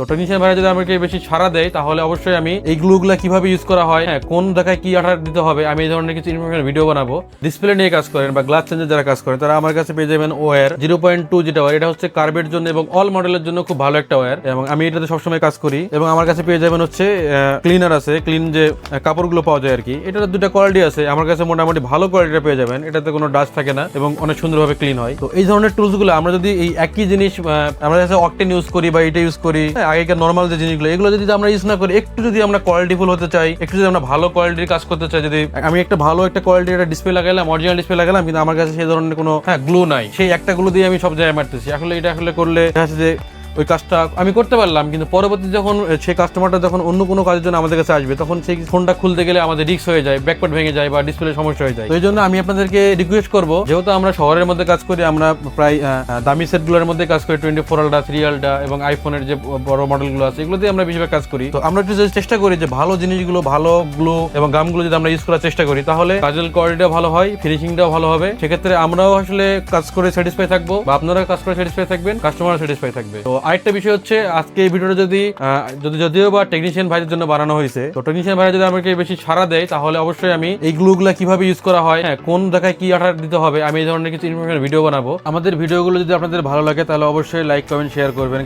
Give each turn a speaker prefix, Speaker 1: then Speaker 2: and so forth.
Speaker 1: তো টেকনিশিয়ান ভাইরা যদি আমাকে বেশি ছাড়া দেয় তাহলে অবশ্যই আমি এই গ্লুগুলা কীভাবে ইউজ করা হয় হ্যাঁ কোন জায়গায় কি আঠার দিতে হবে আমি এই ধরনের কিছু ইনফরমেশন ভিডিও বানাবো। ডিসপ্লে নিয়ে কাজ করেন বা গ্লাস চেঞ্জের যারা কাজ করেন তারা আমার কাছে পেয়ে যাবেন ওয়ার জিরো পয়েন্ট টু যেটা ওয়ার এটা হচ্ছে কার্বের জন্য এবং অল মডেলের জন্য খুব ভালো একটা ওয়ার এবং আমি এটাতে সবসময় কাজ করি এবং আমার কাছে পেয়ে যাবেন হচ্ছে ক্লিনার আছে ক্লিন যে কাপড়গুলো পাওয়া যায় আর কি এটার দুটো কোয়ালিটি আছে আমার কাছে মোটামুটি ভালো কোয়ালিটিটা পেয়ে যাবেন এটাতে কোনো ডাস্ট থাকে না এবং অনেক সুন্দরভাবে ক্লিন হয়। তো এই ধরনের টুলসগুলো আমরা যদি এই একই জিনিস আমরা কাছে অকটেন ইউজ করি বা এটা ইউজ করি হ্যাঁ, আগেকার নর্মাল যে জিনিসগুলো, এগুলো যদি আমরা ইউজ না করি, একটু যদি আমরা কোয়ালিটিফুল হতে চাই, একটু যদি আমরা ভালো কোয়ালিটির কাজ করতে চাই, যদি আমি একটা ভালো একটা কোয়ালিটির একটা ডিসপ্লে লাগালাম অরিজিনাল ডিসপ্লে লাগালাম কিন্তু আমার কাছে সেই ধরনের কোনো হ্যাঁ গ্লু নাই। সেই একটা গ্লু দিয়ে আমি সব জায়গায় মারতেছি। আসলে এটা আসলে করলে দেখা যাচ্ছে যে ওই কাজটা আমি করতে পারলাম, কিন্তু পরবর্তী যখন সেই কাস্টমারটা যখন অন্য কোনো কাজের জন্য আমাদের কাছে আসবে, তখন সেই ফোনটা খুলতে গেলে আমাদের রিস্ক হয়ে যায় ব্যাকপার্ট ভেঙে যায় বা ডিসপ্লে সমস্যা হয়ে যায়। তো এই জন্য আমি আপনাদেরকে রিকোয়েস্ট করব, যেহেতু আমরা শহরের মধ্যে কাজ করি, আমরা প্রায় দামি সেটগুলোর মধ্যে কাজ করি টোয়েন্টি ফোর আলটা থ্রি আলটা এবং আইফোনের যে বড় মডেলগুলো আছে এগুলো দিয়ে আমরা বেশিরভাগ কাজ করি। তো আমরা একটু চেষ্টা করি যে ভালো জিনিসগুলো, ভালো গ্লো এবং গামগুলো যদি আমরা ইউজ করার চেষ্টা করি, তাহলে কাজের কোয়ালিটিটা ভালো হয় ফিনিশিংটাও ভালো হবে। সেক্ষেত্রে আমরাও আসলে কাজ করে স্যাটিসফাই থাকব বা আপনারা কাজ করে স্যাটিসফাই থাকবেন কাস্টমার স্যাটিসফাই থাকবে। তো আরেকটা বিষয় হচ্ছে, আজকে এই ভিডিওটা যদি যদি যদিও বা টেকনিশিয়ান ভাইদের জন্য বানানো হয়েছে, তো টেকনিশিয়ান ভাইরা যদি আমাকে বেশি সারা দেয়, তাহলে অবশ্যই আমি এই গ্লুগুলা কীভাবে ইউজ করা হয় হ্যাঁ কোন দেখায় কি অর্ডার দিতে হবে, আমি এই ধরনের কিছু ইনফরমেশন ভিডিও বানাবো। আমাদের ভিডিওগুলো যদি আপনাদের ভালো লাগে, তাহলে অবশ্যই লাইক কমেন্ট শেয়ার করবেন।